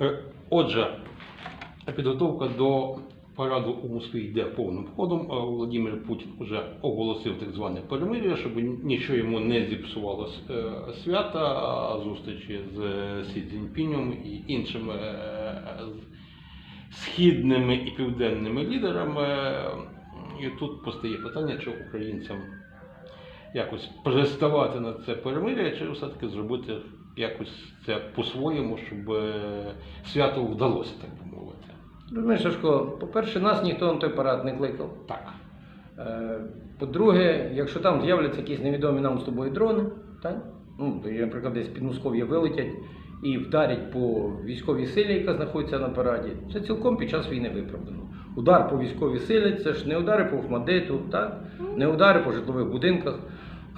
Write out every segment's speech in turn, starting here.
Е, Отже, підготовка до параду у Москві йде повним ходом. Е, Володимир Путін вже оголосив так зване перемир'я, щоб нічого йому не зіпсувало е, свята, зустрічі з Сі Цзіньпінем і іншими східними і південними лідерами. І тут постає питання, чи українцям якось приставати на це перемир'я, чи все-таки зробити якось це по-своєму, щоб е, свято вдалося, так би мовити. Розумієш, Сашко, по-перше, нас ніхто на той парад не кликав. Так. Е, По-друге, якщо там з'являться якісь невідомі нам з тобою дрони, так? Ну, наприклад, десь під Москов'я вилетять і вдарять по військовій силі, яка знаходиться на параді, це цілком під час війни виправдано. Удар по військовій силі це ж не удари по Ахмадиту, так? не удари по житлових будинках.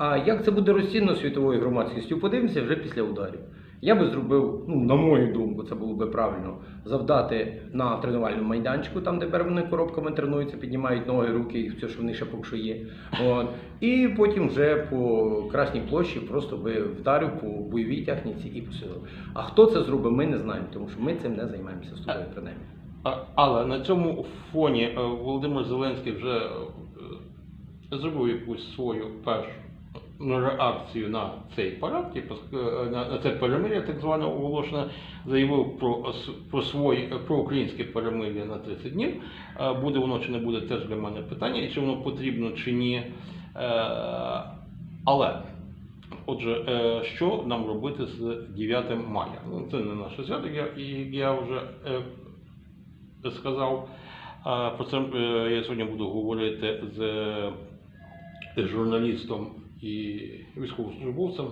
А як це буде розцінно світовою громадськістю? Подивимося вже після ударів. Я би зробив, ну, на мою думку, це було би правильно, завдати на тренувальному майданчику, там, де вони коробками тренуються, піднімають ноги, руки, і все, що в них ще поки що є. От. І потім вже по Красній площі просто би вдарив по бойовій техніці і посилив. А хто це зробив, ми не знаємо, тому що ми цим не займаємося з тобою, принаймні. Але на цьому фоні е, Володимир Зеленський вже е, зробив якусь свою першу реакцію на цей парад, е, на це перемир'я, так зване оголошене, заявив про, про своє про українське перемир'я на 30 днів. Е, Буде воно чи не буде теж для мене питання, і чи воно потрібно чи ні. Е, Але Отже, що нам робити з 9 мая? Ну, це не наше свято, я, я вже сказав. Про це я сьогодні буду говорити з журналістом і військовослужбовцем,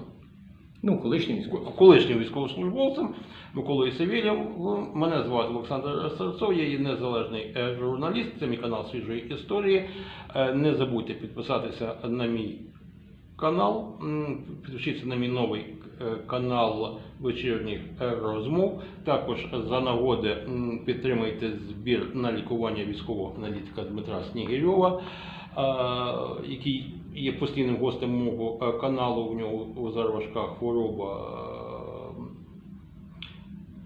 Ну, колишній військовий. колишнім військовослужбовцем Миколою Савєлєм. Мене звати Олександр Серцов, я є незалежний журналіст, це мій канал свіжої історії. Е, Не забудьте підписатися на мій канал, підпишіться на мій новий е, канал вечірніх розмов. Також за нагоди підтримайте збір на лікування військового аналітика Дмитра Снігирьова, е, який є постійним гостем мого е, каналу. У нього зараз важка хвороба.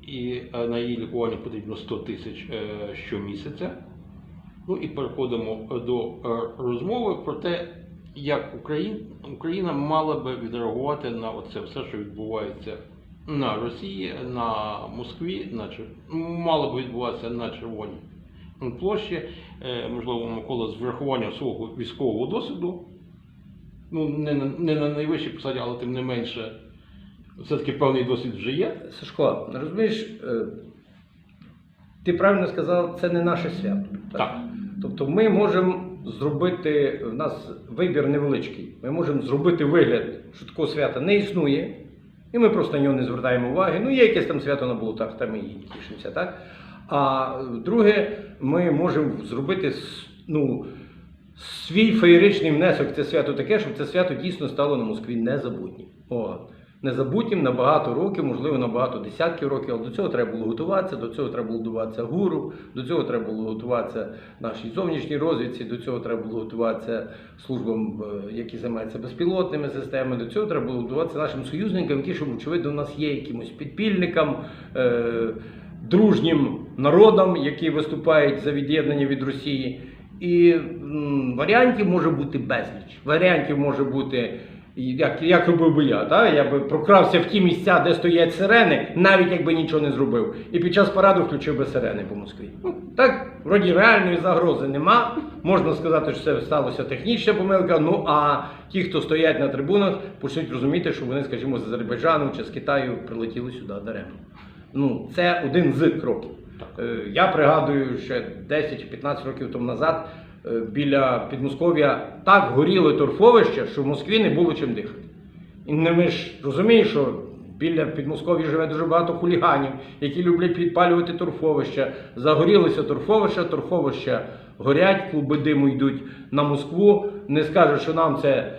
І е, на її лікування потрібно 100 тисяч е, щомісяця. Ну і переходимо до розмови про те, як Україна, Україна мала би відреагувати на це все, що відбувається на Росії, на Москві, на мало би відбуватися на Червоній площі. Можливо, Микола з врахуванням свого військового досвіду, ну не на, не на найвищій посаді, але тим не менше, все-таки певний досвід вже є. Сашко, розумієш, е, ти правильно сказав, це не наше свято. Так. Тобто ми можемо зробити, в нас вибір невеличкий. Ми можемо зробити вигляд, що такого свята не існує, і ми просто на нього не звертаємо уваги. Ну, є якесь там свято на болотах, там і тішимося, так? А друге, ми можемо зробити ну, свій феєричний внесок в це свято таке, щоб це свято дійсно стало на Москві незабутнім. О, незабутнім на багато років, можливо, на багато десятків років, але до цього треба було готуватися, до цього треба було готуватися гуру, до цього треба було готуватися нашій зовнішній розвідці, до цього треба було готуватися службам, е, які займаються безпілотними системами, до цього треба було готуватися нашим союзникам, які, щоб, очевидно, у нас є якимось підпільникам. Е- дружнім народам, які виступають за від'єднання від Росії. І варіантів може бути безліч. Варіантів може бути, як, як робив би я. Та? Я би прокрався в ті місця, де стоять сирени, навіть якби нічого не зробив. І під час параду включив би сирени по Москві. Ну, так, вроді реальної загрози нема. Можна сказати, що це сталося технічна помилка. Ну а ті, хто стоять на трибунах, почнуть розуміти, що вони, скажімо, з Азербайджану чи з Китаю прилетіли сюди даремно. Ну, це один з кроків. Е, Я пригадую, ще 10-15 років тому назад е, біля Підмосков'я так горіло торфовище, що в Москві не було чим дихати. І ми ж розумієш, що біля Підмосков'я живе дуже багато хуліганів, які люблять підпалювати торфовища. Загорілося торфовище, торфовища горять, клуби диму йдуть на Москву. Не скажуть, що нам це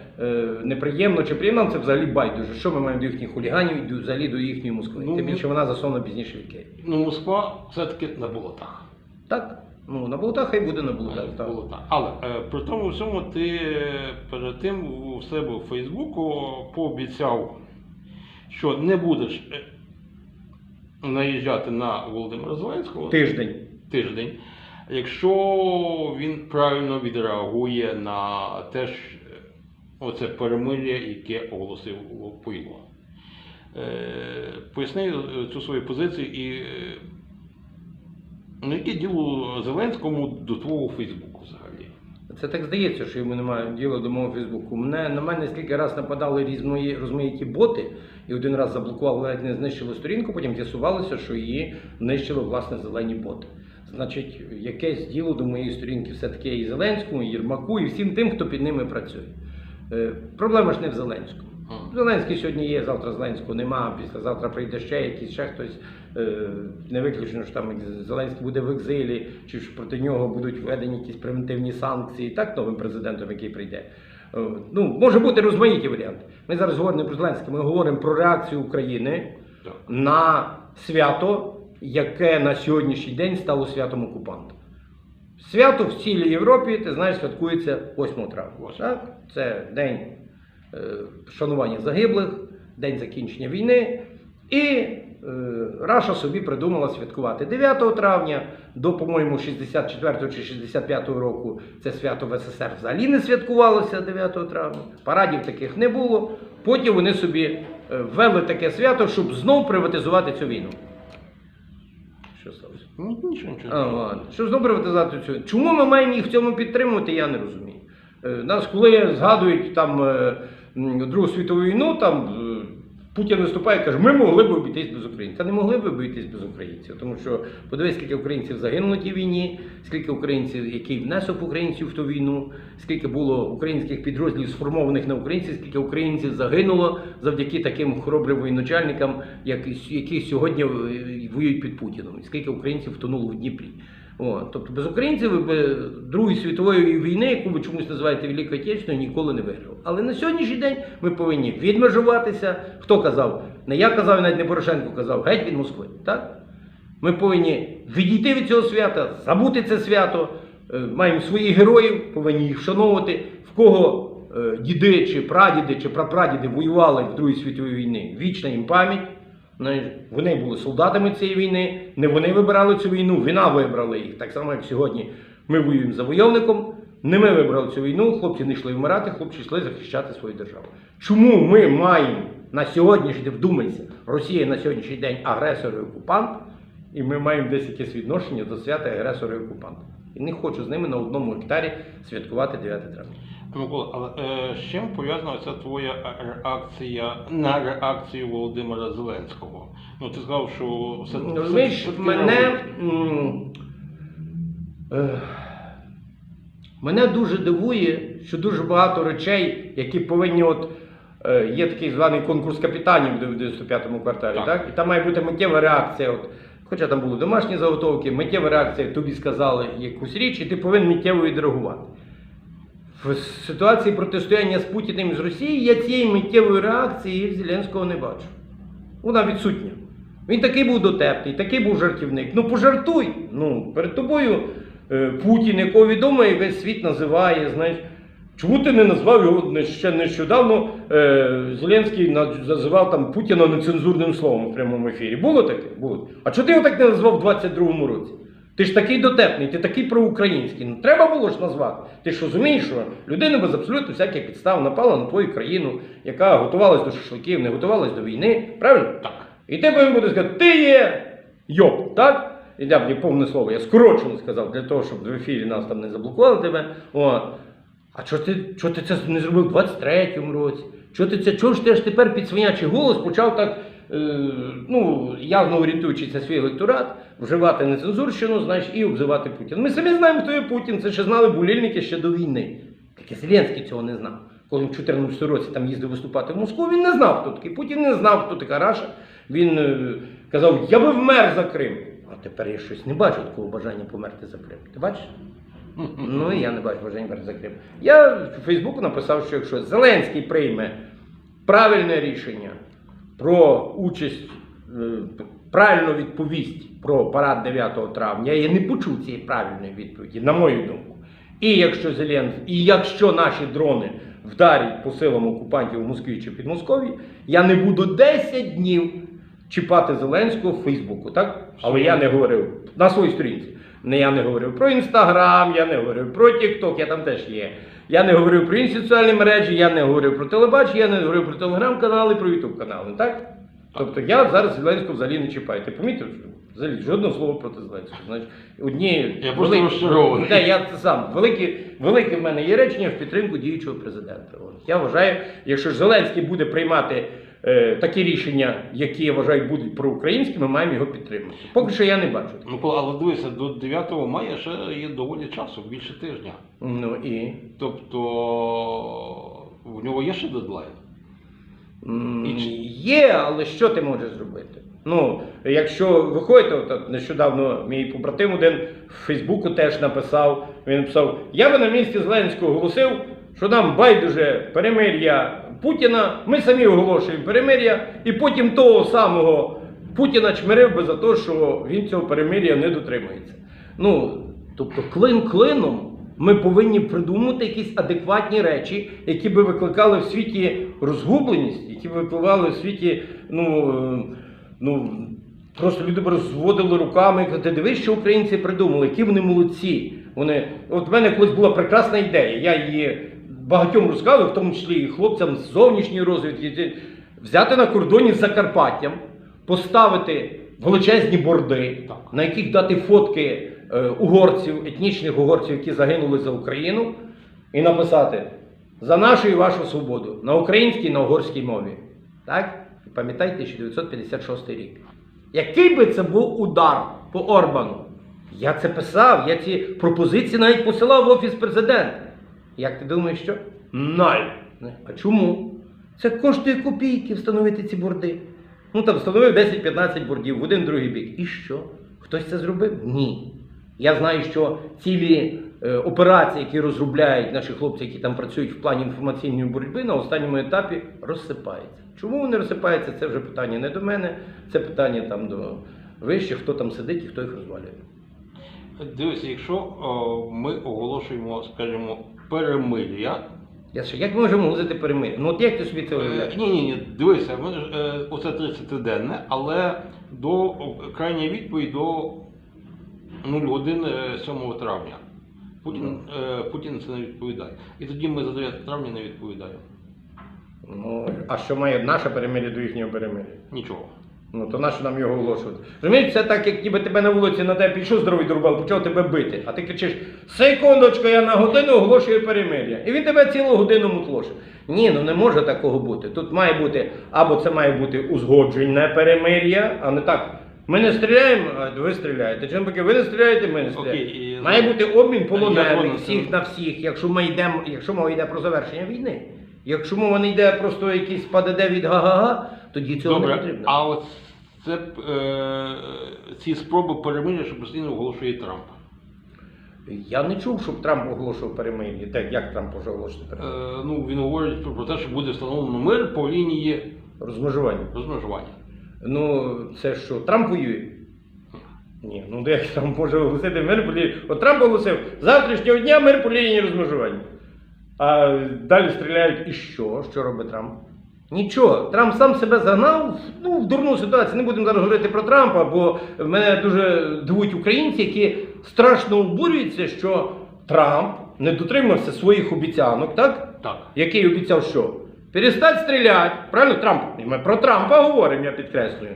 неприємно чи приємно, це взагалі байдуже. Що ми маємо до їхніх хуліганів, і взагалі до їхньої Москви. Ну, Тим більше вона засована пізніше від Києва. Ну, Москва все-таки на болотах. Так? Ну, на болотах хай буде на болотах. так. Було так. Але е, при тому всьому ти е, перед тим у себе у Фейсбуку пообіцяв, що не будеш е, наїжджати на Володимира Зеленського Тиждень. тиждень, якщо він правильно відреагує на те е, оце перемир'я, яке оголосив Пойло. Е, поясни е, цю свою позицію і ну, яке діло Зеленському до твого Фейсбуку взагалі? Це так здається, що йому немає діла до мого Фейсбуку. Мене на мене скільки раз нападали різної розмаїті боти, і один раз заблокували, ледь не знищили сторінку, потім з'ясувалося, що її нищили власне зелені боти. Значить, якесь діло до моєї сторінки все-таки і Зеленському, і Єрмаку, і всім тим, хто під ними працює. Е, проблема ж не в Зеленському. Зеленський сьогодні є, завтра Зеленського нема, післязавтра прийде ще якийсь, ще хтось. Е, Не виключено, що там Зеленський буде в екзилі, чи ж проти нього будуть введені якісь превентивні санкції, так новим президентом, який прийде. Е, Ну, може бути розмаїті варіанти. Ми зараз говоримо не про Зеленський, ми говоримо про реакцію України Так. на свято, яке на сьогоднішній день стало святом окупанта. Свято в цілій Європі, ти знаєш, святкується 8 травня. Так? Це день е, шанування загиблих, день закінчення війни. І е, Раша собі придумала святкувати 9 травня до, по-моєму, 64 чи 65 року це свято в СССР взагалі не святкувалося 9 травня. Парадів таких не було. Потім вони собі е, ввели таке свято, щоб знов приватизувати цю війну. Що? Ну, нічого, нічого. А, ладно. Щоб знову приватизацію цю. Чому ми маємо їх в цьому підтримувати, я не розумію. Е, Нас, коли згадують там е, м, Другу світову війну, там е, Путін виступає і каже, ми могли б обійтись без українців. Та не могли б обійтись без українців. Тому що подивись, скільки українців загинуло в тій війні, скільки українців, який внесок українців в ту війну, скільки було українських підрозділів сформованих на українців, скільки українців загинуло завдяки таким хоробрим воєначальникам, як, які сьогодні е, воюють під Путіном. І скільки українців втонуло в Дніпрі. О, тобто без українців би Другої світової війни, яку ви чомусь називаєте Великою Отечественною, ніколи не виграв. Але на сьогоднішній день ми повинні відмежуватися. Хто казав? Не я казав, навіть не Порошенко казав, геть від Москви. Так? Ми повинні відійти від цього свята, забути це свято. Е, Маємо своїх героїв, повинні їх вшановувати. В кого е, діди чи прадіди чи прапрадіди воювали в Другій світовій війні, вічна їм пам'ять. Вони були солдатами цієї війни, не вони вибирали цю війну, війна вибрала їх. Так само, як сьогодні ми воюємо з завойовником, не ми вибрали цю війну, хлопці не йшли вмирати, хлопці йшли захищати свою державу. Чому ми маємо на сьогоднішній день, вдумайся, Росія на сьогоднішній день агресор і окупант, і ми маємо десь якесь відношення до свята агресора і окупанта. І не хочу з ними на одному гектарі святкувати 9 травня. Микола, але е, з чим пов'язана ця твоя реакція на реакцію Володимира Зеленського? Ну, ти сказав, що все все- все-таки мене, м, е, мене дуже дивує, що дуже багато речей, які повинні от. е, Є такий званий конкурс капітанів в 95-му кварталі, Так. так. І там має бути миттєва реакція. От, хоча там були домашні заготовки, миттєва реакція, тобі сказали якусь річ, і ти повинен миттєво відреагувати. В ситуації протистояння з Путіним і з Росією я цієї миттєвої реакції Зеленського не бачу. Вона відсутня. Він такий був дотепний, такий був жартівник. Ну пожартуй. Ну, перед тобою Путін, якого відомо, і весь світ називає, знаєш. Чому ти не назвав його ще нещодавно? Е, Зеленський називав там Путіна нецензурним словом в прямому ефірі. Було таке? Було. А чого ти його так не назвав в 22-му році? Ти ж такий дотепний, ти такий проукраїнський. Ну треба було ж назвати. Ти ж розумієш, що людина без абсолютно всяких підстав напала на твою країну, яка готувалась до шашликів, не готувалась до війни. Правильно? Так. І ти повинен буде сказати, ти є йоп, так? Я б повне слово, я скорочено сказав, для того, щоб в ефірі нас там не заблокували тебе. О. А чого ти, чого ти це не зробив в 23-му році? Чого ти це, чого ж ти ж тепер під свинячий голос почав так, е, ну, явно орієнтуючись на свій електорат, вживати нецензурщину, знаєш, і обзивати Путін. Ми самі знаємо, хто є Путін, це ще знали булільники ще до війни. Тільки Зеленський цього не знав. Коли він в 2014 році там їздив виступати в Москву, він не знав, хто такий. Путін не знав, хто така Раша. Він е, казав, я би вмер за Крим. А тепер я щось не бачу такого бажання померти за Крим. Ти бачиш? Ну і я не бачу бажання померти за Крим. Я в Фейсбуку написав, що якщо Зеленський прийме правильне рішення про участь, е, правильно відповість про парад 9 травня, я не почув цієї правильної відповіді, на мою думку. І якщо Зеленський, і якщо наші дрони вдарять по силам окупантів у Москві чи Підмосков'ї, я не буду 10 днів чіпати Зеленського в Фейсбуку, так? Але я не говорив на своїй сторінці. Не я не говорив про Інстаграм, я не говорив про Тікток, я там теж є. Я не говорив про інші соціальні мережі, я не говорив про телебачення, я не говорив про телеграм-канали, про ютуб канали, так? Тобто я зараз Зеленського взагалі не чіпаю. Ти помітив, взагалі жодного слова проти Зеленського. Значить, одні Я просто розчарований. Та, я сам. Велике, велике в мене є речення в підтримку діючого президента. Я вважаю, якщо Зеленський буде приймати такі рішення, які я вважаю будуть проукраїнські, ми маємо його підтримати. Поки що я не бачу. Микола, але дивися, до 9 мая ще є доволі часу, більше тижня. Ну і. Тобто в нього є ще дедлайн. Є, але що ти можеш зробити? Ну, якщо виходите, от, нещодавно мій побратим один в Фейсбуку теж написав, він написав, я би на місці Зеленського оголосив, що нам байдуже перемир'я Путіна, ми самі оголошуємо перемир'я, і потім того самого Путіна чмирив би за те, що він цього перемир'я не дотримується. Ну, тобто клин клином ми повинні придумати якісь адекватні речі, які би викликали в світі розгубленість, які би викликали в світі, ну, е, ну просто люди б розводили руками і казали, дивись, що українці придумали, які вони молодці. Вони, от в мене колись була прекрасна ідея. Я її багатьом розказував, в тому числі і хлопцям з зовнішньої розвідки, взяти на кордоні з Закарпаттям, поставити величезні борди, Так. на яких дати фотки е, угорців, етнічних угорців, які загинули за Україну, і написати за нашу і вашу свободу на українській на угорській мові. Так? Пам'ятайте 1956 рік. Який би це був удар по Орбану? Я це писав, я ці пропозиції навіть посилав в Офіс президента. Як ти думаєш, що? Наль. А чому? Це коштує копійки встановити ці борди. Ну там встановив 10-15 бордів в один другий бік. І що? Хтось це зробив? Ні. Я знаю, що цілі е, операції, які розробляють наші хлопці, які там працюють в плані інформаційної боротьби, на останньому етапі розсипаються. Чому вони розсипаються? Це вже питання не до мене, це питання там до вищих, хто там сидить і хто їх розвалює. Дивися, якщо о, ми оголошуємо, скажімо, перемир'я. Я ще, як ми можемо оголосити перемир'я? Ну от як ти собі це уявляєш? Ні, ні, ні, дивися, ми ж, е, оце 30-денне, але до о, крайня відповідь до 01 е, 7 травня. Путін, е, Путін це не відповідає. І тоді ми за 9 травня не відповідаємо. Ну, а що має наше перемир'я до їхнього перемир'я? Нічого. Ну то нащо нам його оголошувати? Розумієш, це так, як ніби тебе на вулиці на тебе пішов здоровий дурбал, почав тебе бити. А ти кричиш, секундочку, я на годину оголошую перемир'я. І він тебе цілу годину мутлошив. Ні, ну не може такого бути. Тут має бути, або це має бути узгоджене перемир'я, а не так. Ми не стріляємо, а ви стріляєте. Чим поки ви не стріляєте, ми не Окей, і- Має бути обмін Я полонених згоден з всіх на всіх, якщо ми йдемо, якщо мова йде про завершення війни. Якщо мова не йде просто якийсь ПДД від га-га-га, тоді цього не потрібно. а от це е, ці спроби перемир'я, що постійно оголошує Трамп. Я не чув, щоб Трамп оголошував перемир'я. Так, як Трамп може оголошувати Е, перемир'я? ну, він говорить про- про те, що буде встановлено мир по лінії Розмежування. розмежування. Ну, це що, Трамп воює? Ні, ну де як Трамп може оголосити мир по лінії? От Трамп оголосив з завтрашнього дня мир по лінії розмежування. А далі стріляють і що? Що робить Трамп? Нічого, Трамп сам себе загнав ну, в дурну ситуацію. Не будемо зараз говорити про Трампа, бо мене дуже дивують українці, які страшно обурюються, що Трамп не дотримався своїх обіцянок, так? Так. який обіцяв що? Перестать стріляти. Правильно, Трамп. Ми про Трампа говоримо, я підкреслюю.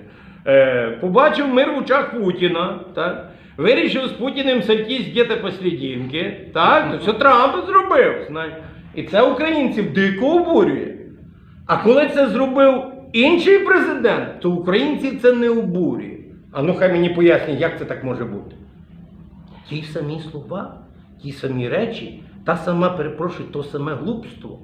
Е, побачив мир в очах Путіна. Так? Вирішив з Путіним сойтись где-то посерединки. Так? То все Трамп зробив. Знаєш. І це українців дико обурює. А коли це зробив інший президент, то українців це не обурює. А ну хай мені пояснять, як це так може бути. Ті самі слова, ті самі речі, та сама, перепрошую, то саме глупство,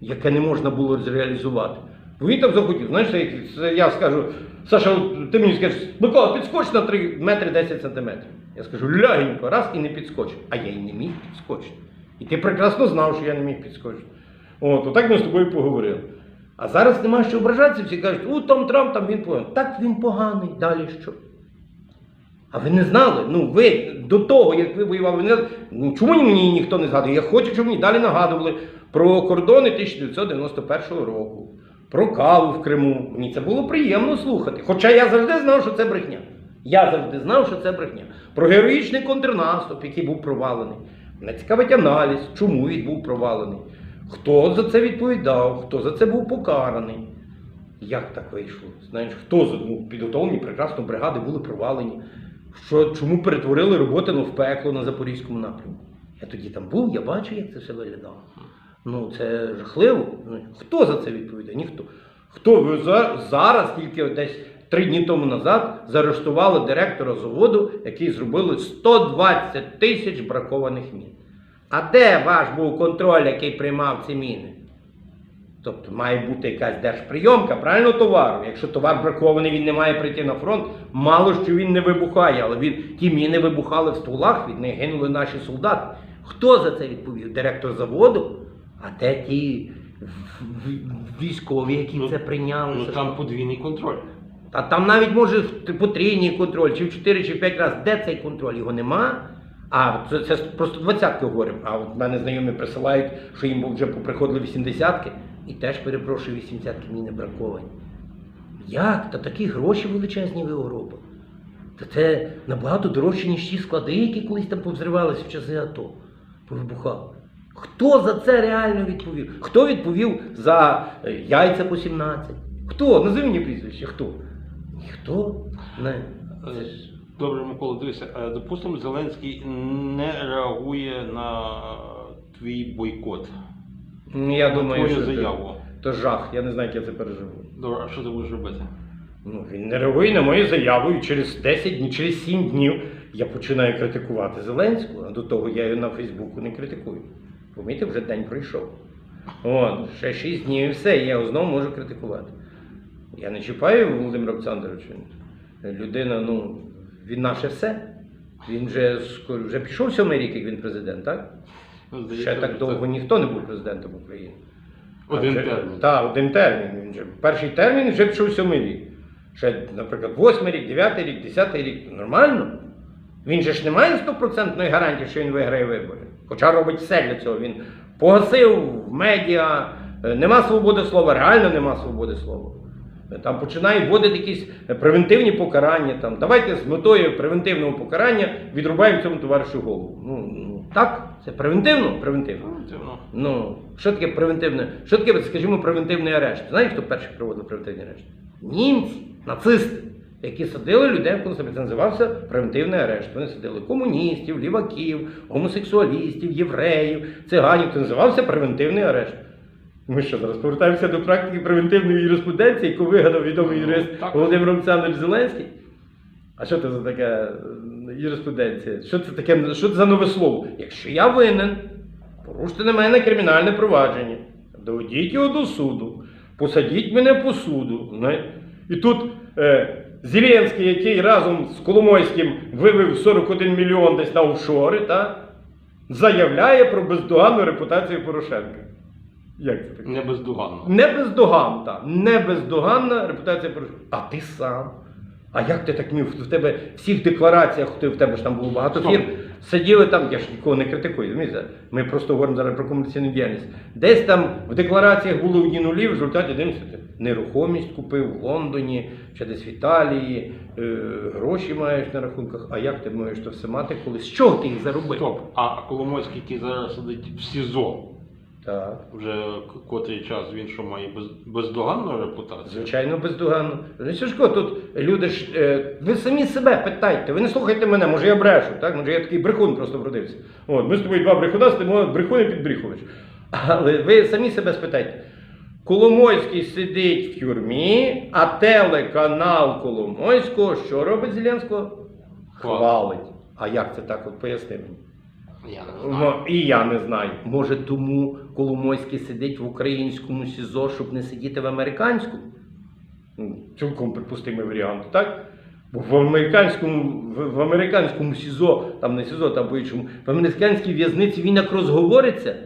яке не можна було зреалізувати. Бо Він так захотів. Знаєш, як я скажу, Саша, ти мені скажеш, Микола, підскоч на 3 метри 10 сантиметрів. Я скажу, лягенько, раз і не підскочив. А я й не міг підскочити. І ти прекрасно знав, що я не міг підскочити. От, отак ми з тобою поговорили. А зараз нема що ображатися, всі кажуть, у там Трамп, там він поганий. Так він поганий, далі що? А ви не знали? Ну ви до того, як ви воювали, ви не знали? Чому мені ніхто не згадує? Я хочу, щоб мені далі нагадували про кордони 1991 року. про каву в Криму. Мені це було приємно слухати. Хоча я завжди знав, що це брехня. Я завжди знав, що це брехня. Про героїчний контрнаступ, який був провалений. Мене цікавить аналіз, чому він був провалений. Хто за це відповідав, хто за це був покараний. Як так вийшло? Знаєш, хто за ну, підготовлені прекрасно бригади були провалені? Що, чому перетворили роботину в пекло на Запорізькому напрямку? Я тоді там був, я бачу, як це все виглядало. Ну, це жахливо. Ну, Хто за це відповідає? Ніхто. Хто ви зараз, тільки десь три дні тому назад, заарештували директора заводу, який зробили 120 тисяч бракованих мін. А де ваш був контроль, який приймав ці міни? Тобто має бути якась держприйомка, правильно товару. Якщо товар бракований, він не має прийти на фронт, мало що він не вибухає, але він, ті міни вибухали в стволах, від них гинули наші солдати. Хто за це відповів? Директор заводу? А де ті військові, які Ну, це прийняли? Ну там подвійний контроль. Та там навіть може в потрійній контроль, чи в 4 чи в 5 разів. Де цей контроль? Його нема. А це, це просто двадцятки говоримо. А от мене знайомі присилають, що їм вже поприходили 80-ки, і теж перепрошую, 80-ки мені не браковані. Як? Та такі гроші величезні ви огробили. Та це набагато дорожче, ніж ті склади, які колись там повзривалися в часи АТО, повибухали. Хто за це реально відповів? Хто відповів за е, яйця по 17? Хто? Назви мені прізвище, хто? Ніхто не. Е, Добре, Микола, дивися, е, допустимо, Зеленський не реагує на твій бойкот. Ну, Я думаю, твою що заяву. Це, то жах, я не знаю, як я це переживу. Добре, а що ти будеш робити? Ну, він не реагує на мою заяву, і через 10 днів, через 7 днів я починаю критикувати Зеленського, а до того я його на Фейсбуку не критикую. Помітьте, вже день пройшов. От, ще 6 днів і все, і я його знову можу критикувати. Я не чіпаю Володимира Олександровича. Людина, ну, він наше все. Він вже вже пішов сьомий рік, як він президент, так? Ну, Ще так довго ніхто не був президентом України. Один вже- термін. Так, один термін. Він вже, перший термін вже пішов сьомий рік. Ще, наприклад, восьмий рік, дев'ятий рік, десятий рік. Нормально. Він же ж не має стопроцентної гарантії, що він виграє вибори. Хоча робить все для цього. Він погасив медіа, е, нема свободи слова, реально нема свободи слова. Там починає вводити якісь превентивні покарання. Там, давайте з метою превентивного покарання відрубаємо цьому товаришу голову. Ну, так, це превентивно? Превентивно. Дивно. Ну, що таке превентивне? Що таке, скажімо, превентивний арешт? Знаєте, хто перший проводив превентивний арешт? Німці, нацисти, які садили людей концлагері. Це називався превентивний арешт. Вони садили комуністів, ліваків, гомосексуалістів, євреїв, циганів. Це називався превентивний арешт. Ми що зараз повертаємося до практики превентивної юриспруденції, яку вигадав відомий Ну, юрист так. Володимир Олександрович Зеленський. А що це за така е, юриспруденція? Що це таке? Що це за нове слово? Якщо я винен, поруште на мене кримінальне провадження, доведіть його до суду, посадіть мене по суду. І тут е, Зеленський, який разом з Коломойським вивів 41 мільйон десь на офшори, та, заявляє про бездоганну репутацію Порошенка. Як це таке? Не бездоганно. Не бездоганна, не бездоганна репутація Порошенка. А ти сам. А як ти так міг? В тебе всіх деклараціях, ти- в тебе ж там було багато фірм, сиділи там, я ж нікого не критикую, розумієте? Ми просто говоримо зараз про комерційну діяльність. Десь там в деклараціях були одні нулі, в результаті дивимося, нерухомість купив в Лондоні чи десь в Італії, е, гроші маєш на рахунках. А як ти можеш то все мати колись? З чого ти їх заробив? Стоп. А Коломойський, який зараз сидить в СІЗО, Так. вже котрий час він що має без, бездоганну репутацію? Звичайно, бездоганно. Ну, тут люди ж. Е, ви самі себе питайте, ви не слухайте мене, може я брешу, так? Може я такий брехун просто вродився. От, ми з тобою два брехуна, стоїмо брехун і підбріхувач. Але ви самі себе спитайте. Коломойський сидить в тюрмі, а телеканал Коломойського що робить Зеленського? Хвалить. Хвалить. А як це так? От поясни мені. Я не знаю. І я не знаю. Може, тому Коломойський сидить в українському СІЗО, щоб не сидіти в американському? Ну, Цілком припустимий варіант, так? Бо в американському, в, в американському СІЗО, там не СІЗО, там по-іншому, в американській в'язниці він як розговориться.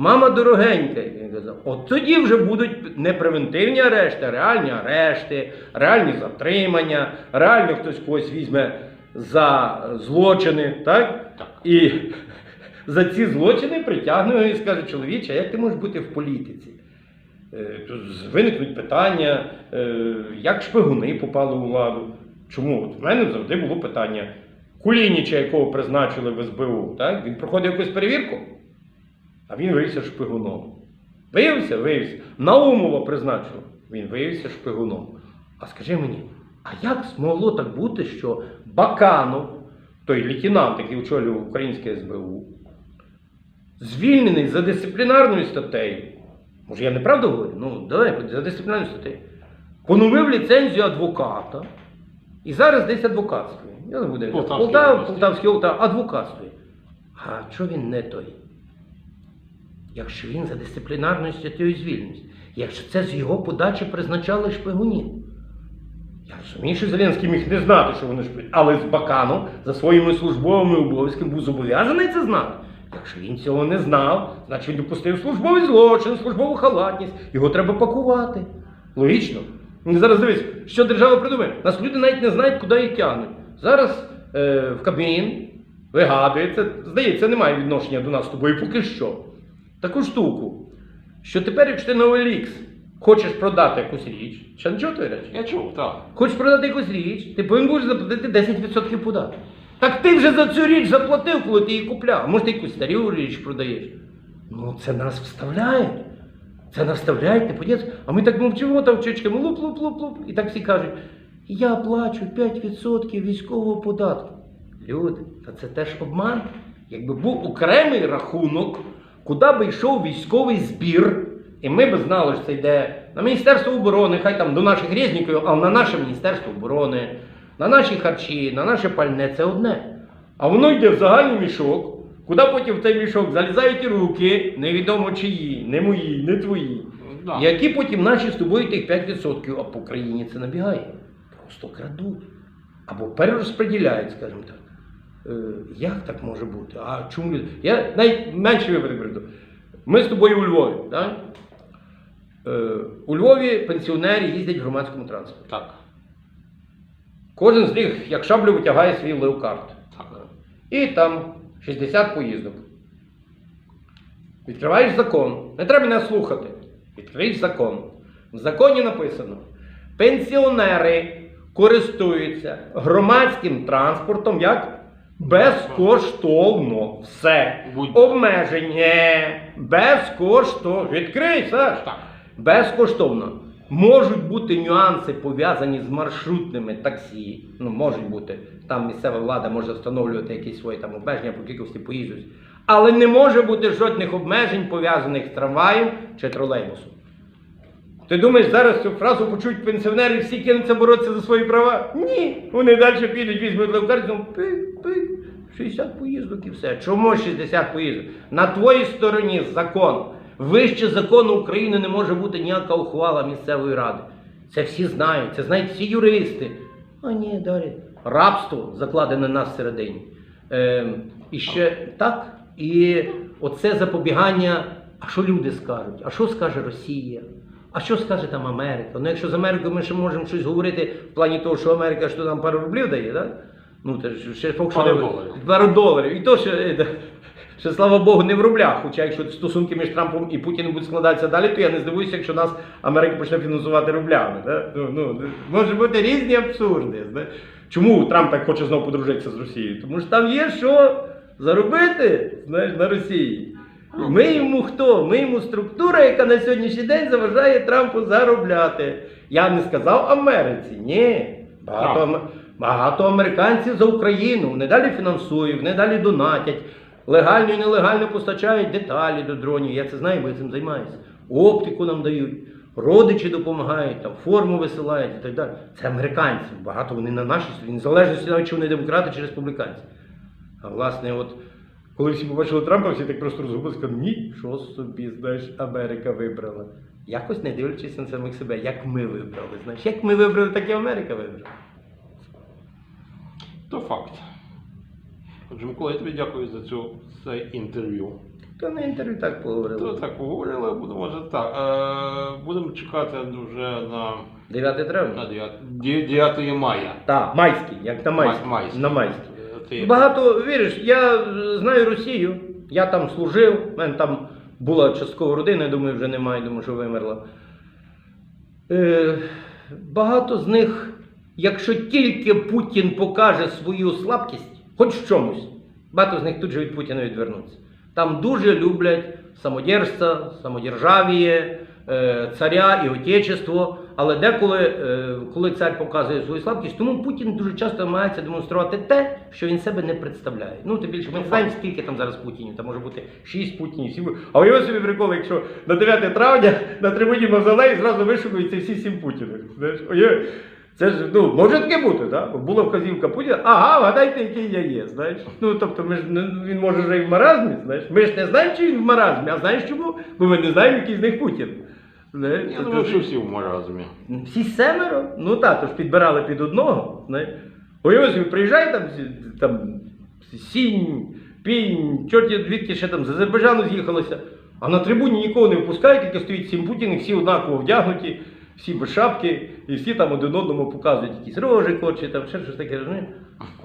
Мама дорогенька, він казав, от тоді вже будуть не превентивні арешти, а реальні арешти, реальні затримання, реально хтось когось візьме за злочини, так? Так. І за ці злочини притягне і скаже, чоловіче, а як ти можеш бути в політиці? Е, Тут виникнуть питання, е, як шпигуни попали у владу. Чому? От в мене завжди було питання. Кулініча, якого призначили в СБУ, так? він проходив якусь перевірку, а він виявився шпигуном. Виявився? Виявився. Наумова призначили. Він виявився шпигуном. А скажи мені, а як змогло так бути, що Баканов, той лейтенант, який очолював українське СБУ, звільнений за дисциплінарною статтею. Може, я неправду говорю? Ну, давай, за дисциплінарною статтею. Поновив ліцензію адвоката. І зараз десь адвокатствує. Я не буду. Полтавській Полтав. Полтавський область, адвокатствує. А чого він не той? Якщо він за дисциплінарною статтею звільнився, якщо це з його подачі призначали шпигунів. Я розумію, що Зеленський міг не знати, що вони шпигують, але з Баканом за своїми службовими обов'язками був зобов'язаний це знати. Якщо він цього не знав, значить він допустив службовий злочин, службову халатність. Його треба пакувати. Логічно. Ну, Зараз дивись, що держава придумає. Нас люди навіть не знають, куди їх тягнуть. Зараз е, в Кабмін вигадує, це, здається, немає відношення до нас з тобою поки що. Таку штуку, що тепер, якщо ти OLX хочеш продати якусь річ, ще не чув речі? Я чув, так. Хочеш продати якусь річ, ти повинен будеш заплатити 10% податку. Так ти вже за цю річ заплатив, коли ти її купляв. А може ти якусь стару річ продаєш. Ну це нас вставляють. Це нас вставляють, не подіться. А ми так мовчимо там чечками, луп-луп-луп-луп. І так всі кажуть, я плачу 5% військового податку. Люди, та це теж обман. Якби був окремий рахунок, куди би йшов військовий збір, і ми б знали, що це йде на Міністерство оборони, хай там до наших резніків, а на наше Міністерство оборони, на наші харчі, на наше пальне це одне. А воно йде в загальний мішок, куди потім в цей мішок залізають і руки, невідомо чиї, не мої, не твої. Да. Які потім наші з тобою тих 5%, а по країні це набігає. Просто крадуть. Або перерозподіляють, скажімо так. Е, як так може бути? А чому? Я навіть випадок. Ми з тобою у Львові. Так? Е, у Львові пенсіонери їздять в громадському транспорті. Так. Кожен з них, як шаблю, витягає свій леокарт. Так. І там 60 поїздок. Відкриваєш закон. Не треба мене слухати. Відкриєш закон. В законі написано: пенсіонери користуються громадським транспортом як безкоштовно. Все. Обмеження. Безкоштовно. Відкрий, Саш. Так. Безкоштовно. Можуть бути нюанси пов'язані з маршрутними таксі. Ну, можуть бути. Там місцева влада може встановлювати якісь свої там обмеження по кількості поїздів. Але не може бути жодних обмежень пов'язаних з трамваєм чи тролейбусом. Ти думаєш, зараз цю фразу почують пенсіонери всі кинуться боротися за свої права? Ні. Вони далі підуть, візьмуть левкарту, пик, пик, 60 поїздок і все. Чому 60 поїздок? На твоїй стороні закон. Вище закону України не може бути ніяка ухвала місцевої ради. Це всі знають, це знають всі юристи. А ні, далі. Рабство закладене нас всередині. Ем, і ще так. І оце запобігання. А що люди скажуть? А що скаже Росія? А що скаже там Америка? Ну якщо з Америкою ми ще можемо щось говорити в плані того, що Америка що там пару рублів дає, так? Ну, це ж ще поки що Пару доларів. І то е, да, ще, слава Богу, не в рублях. Хоча якщо стосунки між Трампом і Путіним будуть складатися далі, то я не здивуюся, якщо нас Америка почне фінансувати рублями. Да? Ну, ну, може бути різні абсурди. Да? Чому Трамп так хоче знову подружитися з Росією? Тому що там є що заробити знаєш, на Росії. Ми йому хто? Ми йому структура, яка на сьогоднішній день заважає Трампу заробляти. Я не сказав Америці. Ні. Багато, багато американців за Україну. Вони далі фінансують, вони далі донатять. Легально і нелегально постачають деталі до дронів. Я це знаю, бо я цим займаюся. Оптику нам дають, родичі допомагають, там форму висилають і так далі. Це американці. Багато вони на нашій стороні, незалежно навіть чи вони демократи чи республіканці. А власне, от коли всі побачили Трампа, всі так просто розгубилися, сказали, ні, що собі, знаєш, Америка вибрала. Якось не дивлячись на самих себе, як ми вибрали. Знаєш, як ми вибрали, так і Америка вибрала. То факт. Отже, Микола, я тобі дякую за цю це інтерв'ю. То на інтерв'ю так поговорили. То так поговорили, будемо вже так. Е, будемо чекати вже на, 9 на травня. 9, 9 мая. Так, майський, як на майський. Май- майський. На майський. Е, ти- Багато, віриш, я е, знаю Росію, я там служив, в мене там була частково родина, я думаю, вже немає, думаю, що вимерла. Е, багато з них, якщо тільки Путін покаже свою слабкість, хоч в чомусь, багато з них тут же від Путіна відвернуться. Там дуже люблять самодержця, самодержавіє, е, царя і отечество. Але деколи, е, коли цар показує свою слабкість, тому Путін дуже часто намагається демонструвати те, що він себе не представляє. Ну, тим більше, ми знаємо, скільки там зараз Путінів, там може бути 6 Путінів, 7. А уяви собі прикол, якщо на 9 травня на трибуні Мавзолеї зразу вишукуються всі 7 Путінів. Знаєш, це ж ну, може таке бути, так? Була вказівка Путіна, ага, вгадайте, який я є. Знаєш? Ну тобто ми ж не- він може вже і в маразмі, знаєш. Ми ж не знаємо, чи він в маразмі, а знаєш чому? Бо ми не знаємо, який з них Путін. Знаєш? Я думаю, що всі в маразмі. Всі семеро? Ну так, то ж підбирали під одного. знаєш. Собі, приїжджає там, там сінь, пінь, чорті звідки ще там з Азербайджану з'їхалося, а на трибуні нікого не випускають, тільки стоїть сім путіних, всі однаково вдягнуті, всі без шапки, і всі там один одному показують якісь рожі, корчі, там ще щось таке.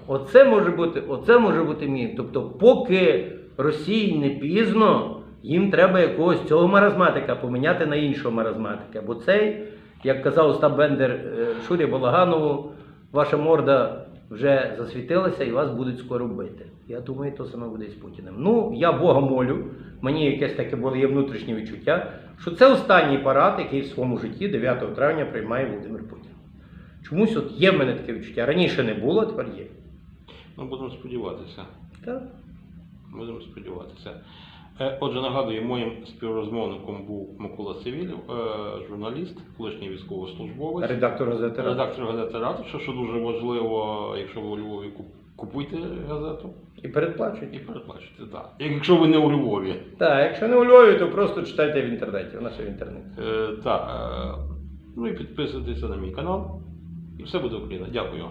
Оце може бути, оце може бути мій. Тобто, поки Росії не пізно, їм треба якогось цього маразматика поміняти на іншого маразматика. Бо цей, як казав Остап Бендер е, Шурі Балаганову, ваша морда вже засвітилася і вас будуть скоро бити. Я думаю, то саме буде і з Путіним. Ну, я Бога молю, мені якесь таке було є внутрішнє відчуття, що це останній парад, який в своєму житті 9 травня приймає Володимир Путін. Чомусь от є в мене таке відчуття. Раніше не було, тепер є. Ну, будемо сподіватися. Так. Будемо сподіватися. Е, Отже, нагадую, моїм співрозмовником був Микола Сивілів, е, журналіст, колишній військовослужбовець, Редактор газети редактор газети Ратуша, що дуже важливо, якщо ви у Львові купуйте газету І передплачують. і передплачуйте. Так. Якщо ви не у Львові. Так, якщо не у Львові, то просто читайте в інтернеті. Вона ще в інтернеті. Е, так. Е, ну і підписуйтеся на мій канал. І все буде Україна. Дякую.